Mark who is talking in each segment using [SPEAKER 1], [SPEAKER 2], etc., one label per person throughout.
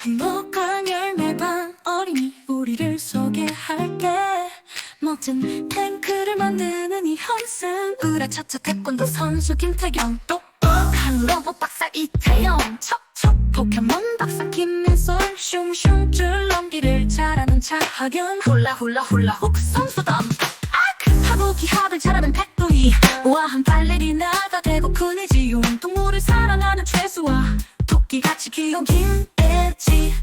[SPEAKER 1] 행복한 열매반 어린이 우리를 소개할게. 멋진 탱크를 만드는 이 현승. 으라차차 태권도 선수 김태경. 똑똑한 로봇 박사 이태영. 척척 포켓몬 박사 김민솔. 슝슝 줄넘기를 잘하는 차하경 훌라 훌라 훅 선수담 하고 기합을 잘하는 백도희 우아한 발레리나가 되고 그네지용 동물을 사랑하는 최수아 토끼같이 귀여운 김애지.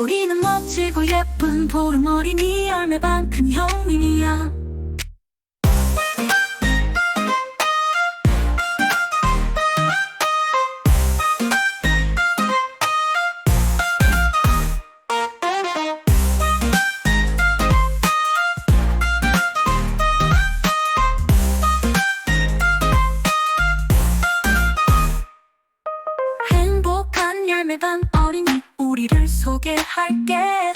[SPEAKER 1] 우리는 멋지고 예쁜 보름 어린이 열매반 큰 형님이야 매반 어린이 우리를 소개할게.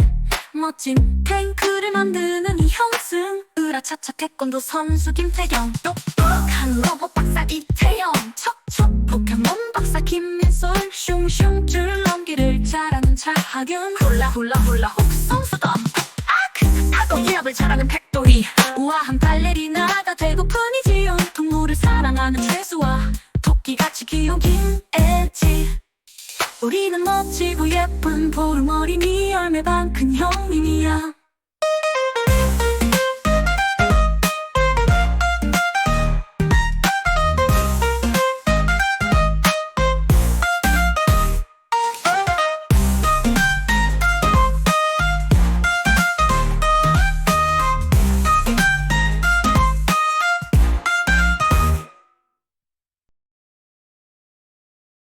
[SPEAKER 1] 멋진 탱크를 만드는 이형승. 으라차차 태권도 선수 김태경. 똑똑한 로봇 박사 이태영. 척척 포켓몬 박사 김민솔. 슝슝 줄 넘기를 잘하는 차하균. 훌라 훌라 훌라 훅 선수담 하고 기합을 잘하는 백도희 우아한 발레리나가 되고픈 이지용 동물을 사랑하는 최수아. 토끼같이 귀여운 김애지 우리는 멋지고 예쁜 보름 어린이 열매반 큰 형님이야